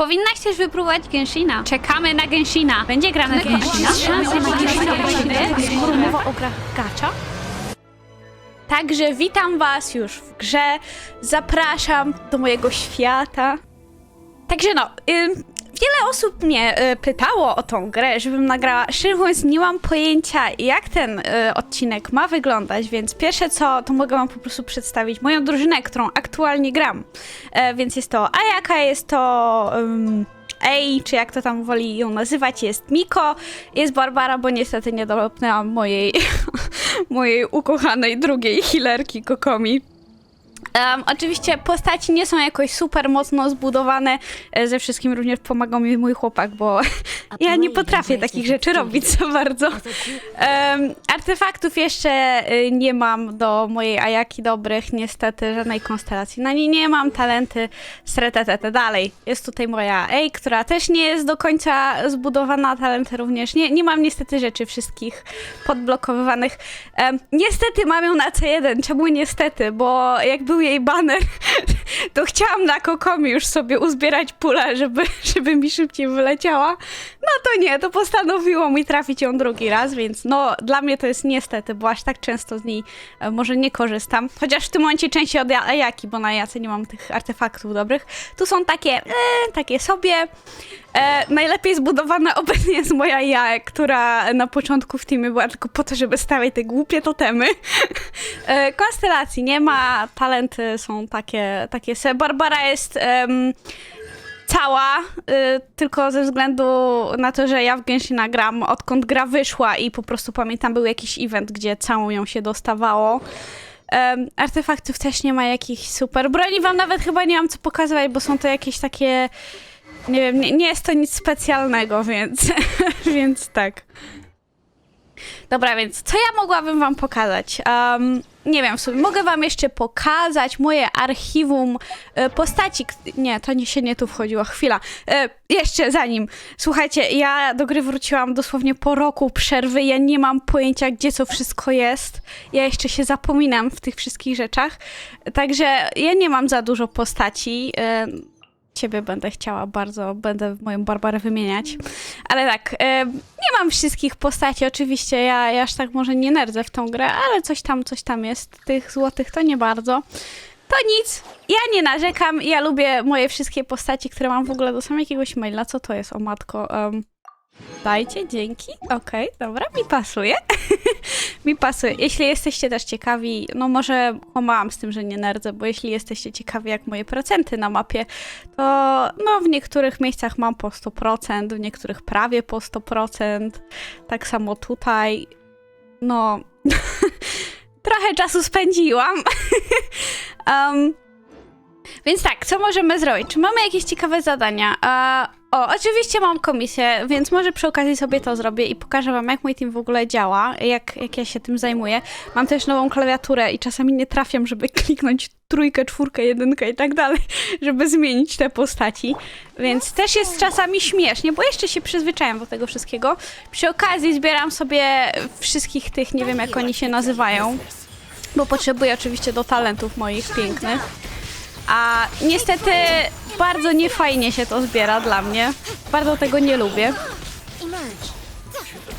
Powinnaś też wypróbować Genshina. Czekamy na Genshina. Będzie gra na Genshina. Skoro mowa o grach gacza. Także witam was już w grze. Zapraszam do mojego świata. Także no, ym, wiele osób mnie y, pytało o tą grę, żebym nagrała. Szczerze mówiąc, nie mam pojęcia, jak ten y, odcinek ma wyglądać, więc pierwsze co, to mogę wam po prostu przedstawić moją drużynę, którą aktualnie gram. E, więc jest to Ayaka, jest to... Um, Ej, czy jak to tam woli ją nazywać, jest Miko, jest Barbara, bo niestety nie dolopnęłam mojej, mojej ukochanej drugiej healerki Kokomi. Um, oczywiście postaci nie są jakoś super mocno zbudowane. E, Ze wszystkim również pomagał mi mój chłopak, bo ja nie potrafię takich rzeczy robić za bardzo. Artefaktów jeszcze y, nie mam do mojej Ajaki dobrych, niestety żadnej konstelacji. Na niej nie mam talenty sretetete. Dalej jest tutaj moja Ej, która też nie jest do końca zbudowana, talenty również nie. Nie mam niestety rzeczy wszystkich podblokowywanych. Niestety mam ją na C1. Czemu niestety? Bo jak był jej banner, to chciałam na Kokomi już sobie uzbierać pulę, żeby, żeby mi szybciej wyleciała. No to nie, to postanowiło mi trafić ją drugi raz, więc no dla mnie to jest niestety, bo aż tak często z niej e, może nie korzystam. Chociaż w tym momencie częściej od Ajaki, bo na Jace nie mam tych artefaktów dobrych. Tu są takie, e, takie sobie. E, najlepiej zbudowana obecnie jest moja Jae, która na początku w teamie była tylko po to, żeby stawiać te głupie totemy. e, konstelacji nie ma, talenty są takie, takie se. Barbara jest... cała, y, tylko ze względu na to, że ja w Genshina gram, odkąd gra wyszła i po prostu pamiętam, był jakiś event, gdzie całą ją się dostawało. Em, artefaktów też nie ma jakichś super. Broni wam nawet chyba nie mam co pokazywać, bo są to jakieś takie, nie wiem, nie, nie jest to nic specjalnego, więc, więc tak. Dobra, więc co ja mogłabym wam pokazać? Um, nie wiem, w sumie mogę wam jeszcze pokazać moje archiwum e, postaci. Nie, to nie się nie tu wchodziło. Chwila. E, jeszcze zanim. Słuchajcie, ja do gry wróciłam dosłownie po roku przerwy. Ja nie mam pojęcia, gdzie co wszystko jest. Ja jeszcze się zapominam w tych wszystkich rzeczach. Także ja nie mam za dużo postaci. E, Ciebie będę chciała bardzo, będę moją Barbarę wymieniać. Ale tak, e, nie mam wszystkich postaci, oczywiście ja, ja aż tak może nie nerdzę w tą grę, ale coś tam, coś tam jest. Tych złotych to nie bardzo. To nic, ja nie narzekam, ja lubię moje wszystkie postaci, które mam w ogóle do samego jakiegoś maila. Co to jest, o matko? Um, dajcie, dzięki. Okej, dobra, mi pasuje. mi pasuje. Jeśli jesteście też ciekawi, no może kłamałam z tym, że nie nerdzę, bo jeśli jesteście ciekawi jak moje procenty na mapie, to no w niektórych miejscach mam po 100%, w niektórych prawie po 100%. Tak samo tutaj. No, trochę czasu spędziłam. um, więc tak, co możemy zrobić? Czy mamy jakieś ciekawe zadania? E, o, oczywiście mam komisję, więc może przy okazji sobie to zrobię i pokażę wam, jak mój team w ogóle działa, jak, jak ja się tym zajmuję. Mam też nową klawiaturę i czasami nie trafiam, żeby kliknąć trójkę, czwórkę, jedynkę i tak dalej, żeby zmienić te postaci. Więc też jest czasami śmiesznie, bo jeszcze się przyzwyczajam do tego wszystkiego. Przy okazji zbieram sobie wszystkich tych, nie wiem jak oni się nazywają, bo potrzebuję oczywiście do talentów moich pięknych. A niestety bardzo niefajnie się to zbiera dla mnie. Bardzo tego nie lubię.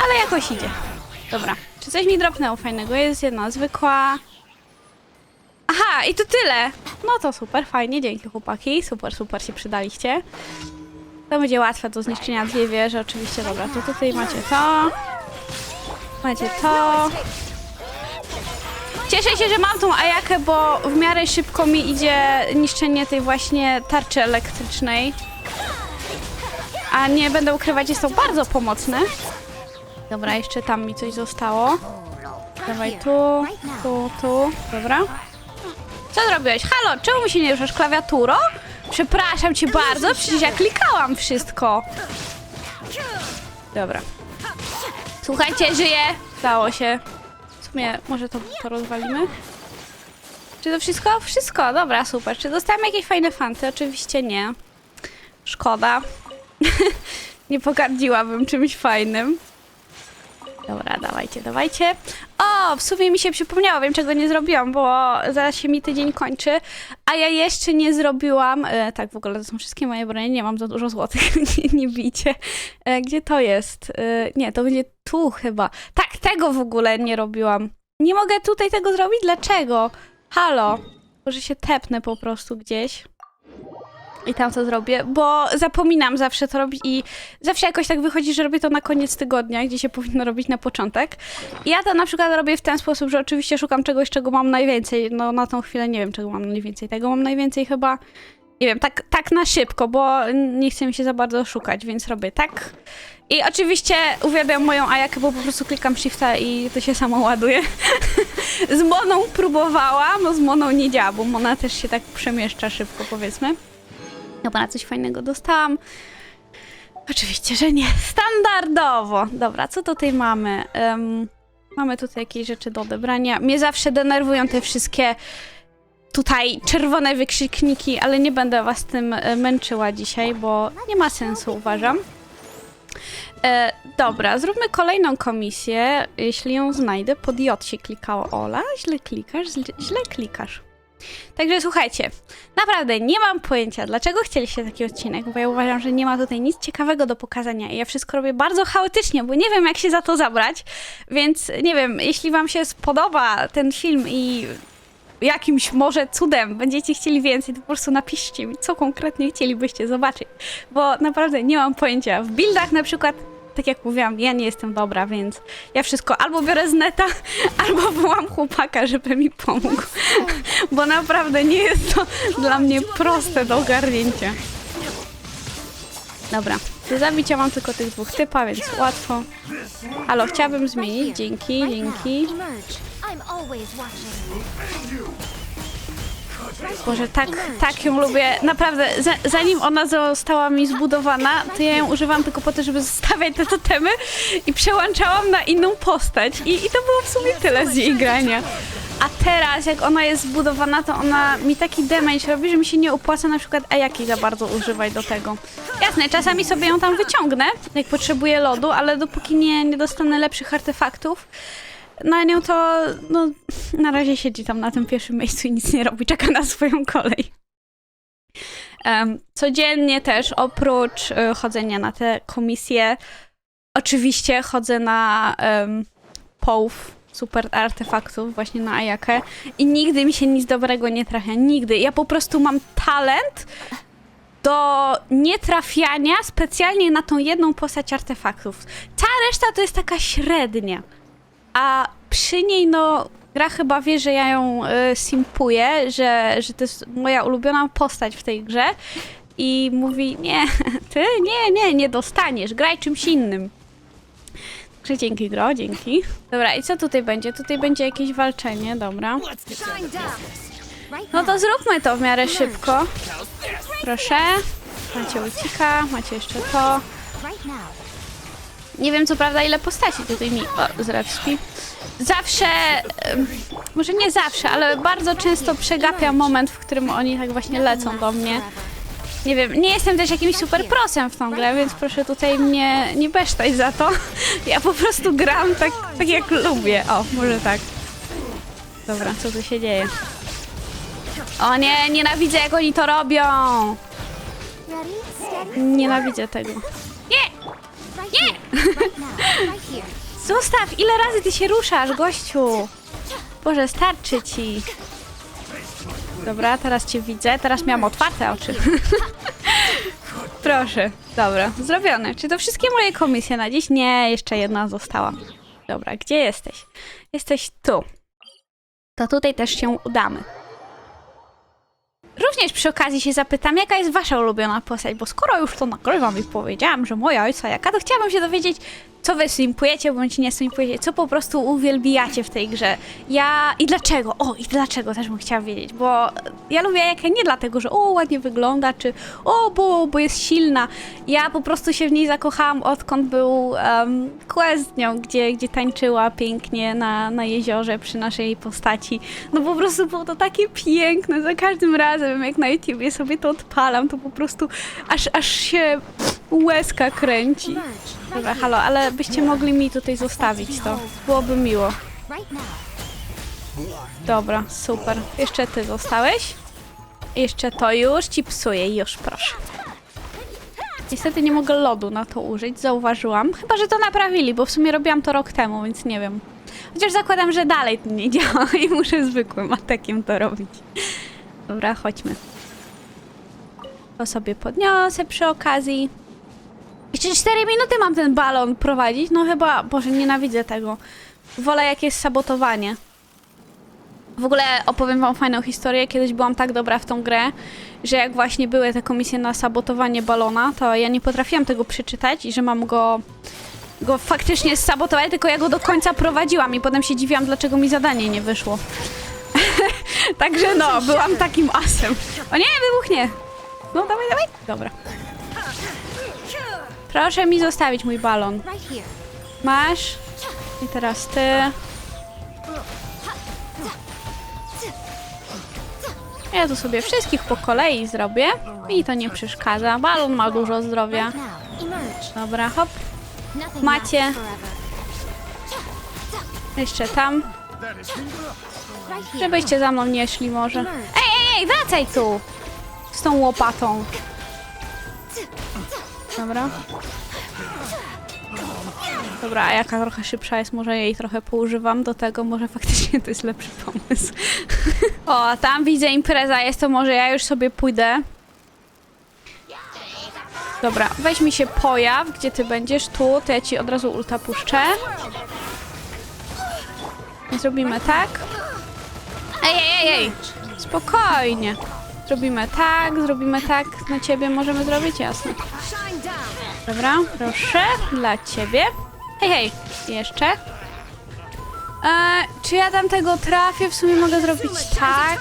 Ale jakoś idzie. Dobra. Czy coś mi dropnęło fajnego? Jest jedna zwykła. Aha, i to tyle. No to super, fajnie, dzięki chłopaki. Super, super się przydaliście. To będzie łatwe do zniszczenia dwie wieże, oczywiście. Dobra, to tutaj macie to. Macie to. Cieszę się, że mam tą Ajakę, bo w miarę szybko mi idzie niszczenie tej właśnie tarczy elektrycznej. A nie będę ukrywać, jest to bardzo pomocne. Dobra, jeszcze tam mi coś zostało. Dawaj tu, tu, tu. Dobra. Co zrobiłeś? Halo, czemu się nie ruszasz klawiaturą? Przepraszam cię bardzo, przecież ja klikałam wszystko. Dobra. Słuchajcie, żyję. Stało się. Sumie może to, to rozwalimy? Czy to wszystko? Wszystko, dobra, super. Czy dostałem jakieś fajne fanty? Oczywiście nie. Szkoda. nie pogardziłabym czymś fajnym. Dobra, dawajcie, dawajcie. O, w sumie mi się przypomniało, wiem czego nie zrobiłam, bo zaraz się mi tydzień kończy, a ja jeszcze nie zrobiłam, e, tak w ogóle to są wszystkie moje bronie, nie mam za dużo złotych, nie, nie bijcie. E, gdzie to jest? E, nie, to będzie tu chyba. Tak, tego w ogóle nie robiłam. Nie mogę tutaj tego zrobić? Dlaczego? Halo? Może się tepnę po prostu gdzieś. I tam to zrobię, bo zapominam zawsze to robić i zawsze jakoś tak wychodzi, że robię to na koniec tygodnia, gdzie się powinno robić na początek. Ja to na przykład robię w ten sposób, że oczywiście szukam czegoś, czego mam najwięcej. No na tą chwilę nie wiem, czego mam najwięcej. Tego mam najwięcej chyba, nie wiem, tak, tak na szybko, bo nie chce mi się za bardzo szukać, więc robię tak. I oczywiście uwielbiam moją Ayakę, bo po prostu klikam shifta i to się samo ładuje. z Moną próbowałam, no z Moną nie działa, bo Mona też się tak przemieszcza szybko, powiedzmy. Chyba na coś fajnego dostałam. Oczywiście, że nie. Standardowo. Dobra, co tutaj mamy? Em, mamy tutaj jakieś rzeczy do odebrania. Mnie zawsze denerwują te wszystkie tutaj czerwone wykrzykniki, ale nie będę was tym e, męczyła dzisiaj, bo nie ma sensu, uważam. E, dobra, zróbmy kolejną komisję. Jeśli ją znajdę, pod J się klikało. Ola, źle klikasz, źle klikasz. Także słuchajcie, naprawdę nie mam pojęcia, dlaczego chcieliście taki odcinek, bo ja uważam, że nie ma tutaj nic ciekawego do pokazania i ja wszystko robię bardzo chaotycznie, bo nie wiem, jak się za to zabrać, więc nie wiem, jeśli wam się spodoba ten film i jakimś może cudem będziecie chcieli więcej, to po prostu napiszcie mi, co konkretnie chcielibyście zobaczyć, bo naprawdę nie mam pojęcia. W buildach na przykład tak jak mówiłam, ja nie jestem dobra, więc ja wszystko albo biorę z neta, albo wołam chłopaka, żeby mi pomógł. Bo naprawdę nie jest to dla mnie proste do ogarnięcia. Dobra, do zabicia mam tylko tych dwóch typa, więc łatwo. Halo, chciałabym zmienić, dzięki, dzięki. Boże, tak, tak ją lubię. Naprawdę, za, zanim ona została mi zbudowana, to ja ją używam tylko po to, żeby zostawiać te totemy i przełączałam na inną postać. I, I to było w sumie tyle z jej grania. A teraz, jak ona jest zbudowana, to ona mi taki damage robi, że mi się nie opłaca na przykład Ayaki za bardzo używać do tego. Jasne, czasami sobie ją tam wyciągnę, jak potrzebuję lodu, ale dopóki nie, nie dostanę lepszych artefaktów, na nią to, no, na razie siedzi tam na tym pierwszym miejscu i nic nie robi, czeka na swoją kolej. Em, codziennie też, oprócz e, chodzenia na te komisje, oczywiście chodzę na um, połów super artefaktów właśnie na Ayakę i nigdy mi się nic dobrego nie trafia, nigdy. Ja po prostu mam talent do nietrafiania specjalnie na tą jedną postać artefaktów. Cała reszta to jest taka średnia. A przy niej, no, gra chyba wie, że ja ją y, simpuję, że, że to jest moja ulubiona postać w tej grze. I mówi, nie, ty nie, nie, nie dostaniesz, graj czymś innym. Także dzięki, gro, dzięki. Dobra, i co tutaj będzie? Tutaj będzie jakieś walczenie, dobra. No to zróbmy to w miarę szybko. Proszę. Macie ucika, macie jeszcze to. Nie wiem co prawda ile postaci tutaj mi o, zrepski. Zawsze, może nie zawsze, ale bardzo często przegapiam moment, w którym oni tak właśnie lecą do mnie. Nie wiem, nie jestem też jakimś super prosem w tą grę, więc proszę tutaj mnie nie besztać za to. Ja po prostu gram tak, tak jak lubię. O, może tak. Dobra, co tu się dzieje? O nie, nienawidzę jak oni to robią! Nienawidzę tego. Nie! Zostaw! Ile razy ty się ruszasz, gościu? Boże, starczy ci. Dobra, teraz cię widzę. Teraz miałam otwarte oczy. Proszę. Dobra, zrobione. Czy to wszystkie moje komisje na dziś? Nie, jeszcze jedna została. Dobra, gdzie jesteś? Jesteś tu. To tutaj też się udamy. Również przy okazji się zapytam, jaka jest wasza ulubiona postać, bo skoro już to nagrywam i powiedziałam, że moja ojca jaka, to chciałabym się dowiedzieć, co wy simpujecie, bądź nie simpujecie, co po prostu uwielbiacie w tej grze. Ja i dlaczego? O, i dlaczego też bym chciała wiedzieć, bo ja lubię Jakę nie dlatego, że o, ładnie wygląda, czy o, bo, bo jest silna. Ja po prostu się w niej zakochałam, odkąd był um, quest nią, gdzie, gdzie tańczyła pięknie na, na jeziorze przy naszej postaci. No po prostu było to takie piękne, za każdym razem, jak na YouTubie sobie to odpalam, to po prostu aż, aż się łezka kręci. Dobra, halo, ale byście mogli mi tutaj zostawić to. Byłoby miło. Dobra, super. Jeszcze ty zostałeś? Jeszcze to już ci psuję, już proszę. Niestety nie mogę lodu na to użyć, zauważyłam. Chyba, że to naprawili, bo w sumie robiłam to rok temu, więc nie wiem. Chociaż zakładam, że dalej to nie działa i muszę zwykłym atakiem to robić. Dobra, chodźmy. To sobie podniosę przy okazji. Jeszcze 4 minuty mam ten balon prowadzić? No chyba, Boże, nienawidzę tego. Wolę jak jest sabotowanie. W ogóle opowiem wam fajną historię. Kiedyś byłam tak dobra w tą grę, że jak właśnie były te komisje na sabotowanie balona, to ja nie potrafiłam tego przeczytać i że mam go, go faktycznie sabotować, tylko ja go do końca prowadziłam i potem się dziwiłam, dlaczego mi zadanie nie wyszło. Także no, byłam takim asem. O nie, wybuchnie! No dawaj, dawaj. Dobra. Proszę mi zostawić mój balon. Masz. I teraz ty. Ja tu sobie wszystkich po kolei zrobię. Mi to nie przeszkadza. Balon ma dużo zdrowia. Dobra, hop. Macie. Jeszcze tam. Żebyście za mną nie szli może. Ej, ej, ej, wracaj tu! Z tą łopatą. Dobra. Dobra, a jaka trochę szybsza jest, może jej trochę poużywam do tego, może faktycznie to jest lepszy pomysł. o, tam widzę impreza jest, to może ja już sobie pójdę. Dobra, weź mi się pojaw, gdzie ty będziesz, tu, to ja ci od razu ulta puszczę. Zrobimy tak. Ej, ej, ej, ej! Spokojnie. Zrobimy tak, zrobimy tak. Na ciebie możemy zrobić? Jasne. Dobra, proszę. Dla ciebie. Hej, hej. Jeszcze. E, czy ja tam tego trafię? W sumie mogę zrobić tak.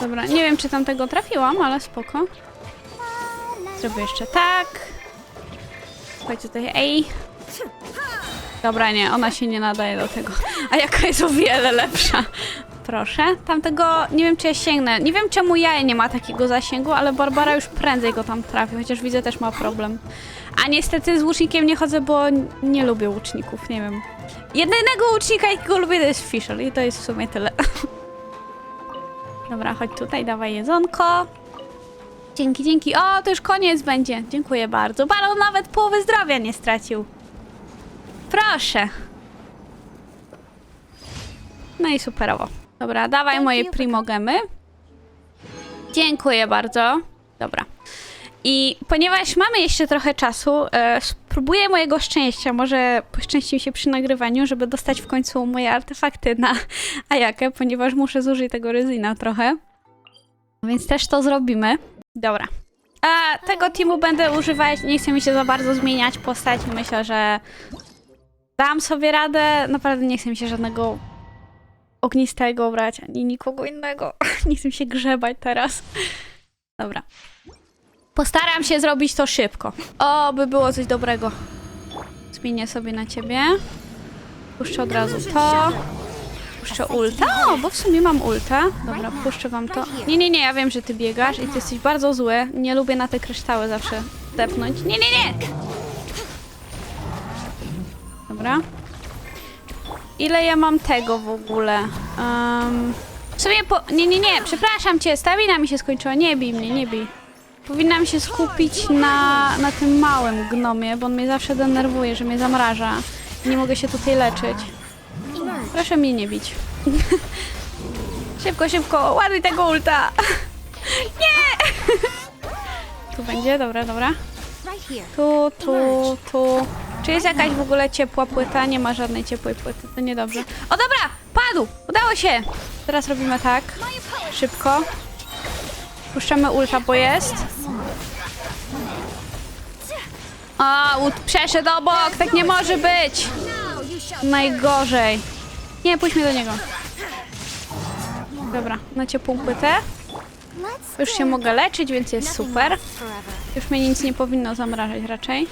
Dobra, nie wiem, czy tam tego trafiłam, ale spoko. Zrobię jeszcze tak. Chodź tutaj, ej. Dobra, nie, ona się nie nadaje do tego. A jaka jest o wiele lepsza. Proszę. Tamtego nie wiem, czy ja sięgnę. Nie wiem, czemu ja nie ma takiego zasięgu, ale Barbara już prędzej go tam trafi, chociaż widzę, też ma problem. A niestety z łucznikiem nie chodzę, bo nie lubię łuczników, nie wiem. Jedynego łucznika, jakiego lubię, to jest Fisher i to jest w sumie tyle. Dobra, chodź tutaj, dawaj jedzonko. Dzięki, dzięki. O, to już koniec będzie. Dziękuję bardzo. Balon nawet połowy zdrowia nie stracił. Proszę. No i superowo. Dobra, dawaj moje primogemy. Dziękuję bardzo. Dobra. I ponieważ mamy jeszcze trochę czasu, e, spróbuję mojego szczęścia. Może poszczęści mi się przy nagrywaniu, żeby dostać w końcu moje artefakty na Ayakę, ponieważ muszę zużyć tego ryzyna trochę. Więc też to zrobimy. Dobra. A tego teamu będę używać. Nie chcę mi się za bardzo zmieniać postaci. Myślę, że dam sobie radę. Naprawdę nie chcę mi się żadnego ognistego brać, ani nikogo innego. nie chcę się grzebać teraz. Dobra. Postaram się zrobić to szybko. O, by było coś dobrego. Zmienię sobie na ciebie. Puszczę od razu to. Puszczę ulta. O, bo w sumie mam ulta. Dobra, puszczę wam to. Nie, nie, nie, ja wiem, że ty biegasz i ty jesteś bardzo zły. Nie lubię na te kryształy zawsze depnąć. Nie, nie, nie! Dobra. Ile ja mam tego w ogóle? Um, w sumie po... Nie, nie, nie, przepraszam cię, stamina mi się skończyła. Nie bij mnie, nie bij. Powinnam się skupić na, na tym małym gnomie, bo on mnie zawsze denerwuje, że mnie zamraża. Nie mogę się tutaj leczyć. Proszę mnie nie bić. szybko, szybko, ładuj tego ulta. nie! tu będzie, dobra, dobra. Tu, tu, tu. Czy jest jakaś w ogóle ciepła płyta? Nie ma żadnej ciepłej płyty, to niedobrze. O dobra, padł! Udało się! Teraz robimy tak. Szybko. Puszczamy ulta, bo jest. O, łód przeszedł obok, tak nie może być! Najgorzej. Nie, pójdźmy do niego. Dobra, na ciepłą płytę. Już się mogę leczyć, więc jest super. Już mnie nic nie powinno zamrażać raczej.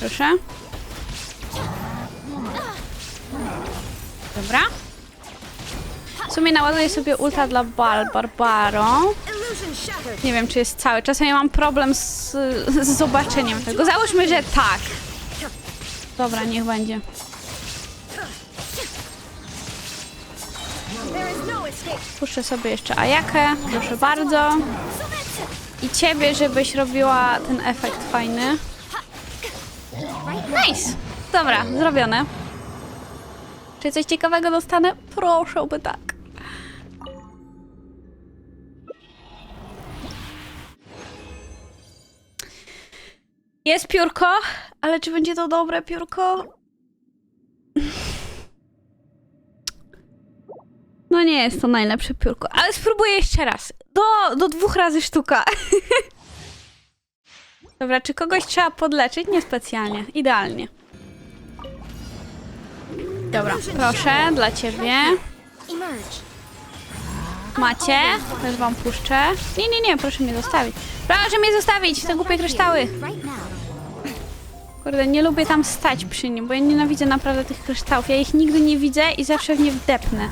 Proszę. Dobra. W sumie naładuję sobie ulta dla Bal Barbaro. Nie wiem, czy jest cały. Czasem ja mam problem z, z zobaczeniem tego. Załóżmy, że tak. Dobra, niech będzie. Puszczę sobie jeszcze Ayakę, proszę bardzo. I ciebie, żebyś robiła ten efekt fajny. Nice! Dobra, zrobione. Czy coś ciekawego dostanę? Proszę, by tak. Jest piórko, ale czy będzie to dobre piórko? No nie jest to najlepsze piórko, ale spróbuję jeszcze raz. Do, do dwóch razy sztuka. Dobra, czy kogoś trzeba podleczyć? Niespecjalnie. Idealnie. Dobra, proszę, dla ciebie. Macie? Też wam puszczę. Nie, nie, nie, proszę mnie zostawić. Proszę mnie zostawić, te głupie kryształy. Kurde, nie lubię tam stać przy nim, bo ja nienawidzę naprawdę tych kryształów. Ja ich nigdy nie widzę i zawsze w nie wdepnę.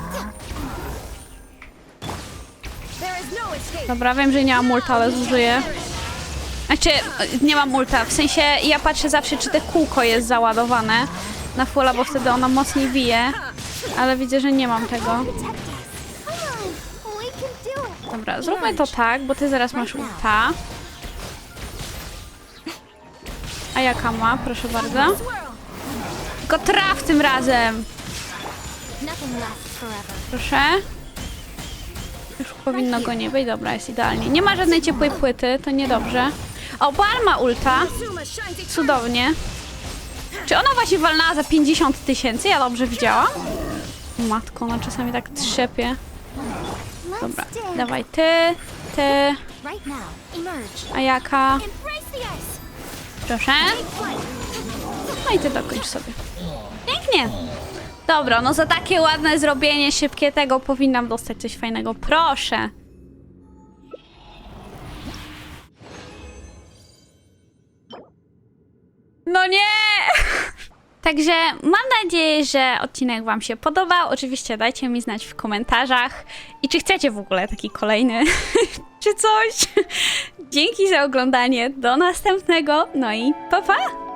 Dobra, wiem, że nie mam multa, ale zużyję. Znaczy, nie mam multa, w sensie ja patrzę zawsze, czy te kółko jest załadowane na fulla, bo wtedy ona mocniej bije. Ale widzę, że nie mam tego. Dobra, zróbmy to tak, bo ty zaraz masz ulta. A jaka ma? Proszę bardzo. Tylko traf tym razem! Proszę. Już powinno go nie być. Dobra, jest idealnie. Nie ma żadnej ciepłej płyty, to niedobrze. O, Bar ulta. Cudownie. Czy ona właśnie walnęła za 50 tysięcy? Ja dobrze widziałam? Matko, ona czasami tak trzepie. Dobra, dawaj ty, ty, a jaka? Proszę. No i ty dokończ sobie. Pięknie. Dobra, no za takie ładne zrobienie szybkie tego powinnam dostać coś fajnego. Proszę. No nie! Także mam nadzieję, że odcinek Wam się podobał. Oczywiście dajcie mi znać w komentarzach i czy chcecie w ogóle taki kolejny, czy coś. Dzięki za oglądanie. Do następnego. No i pa pa!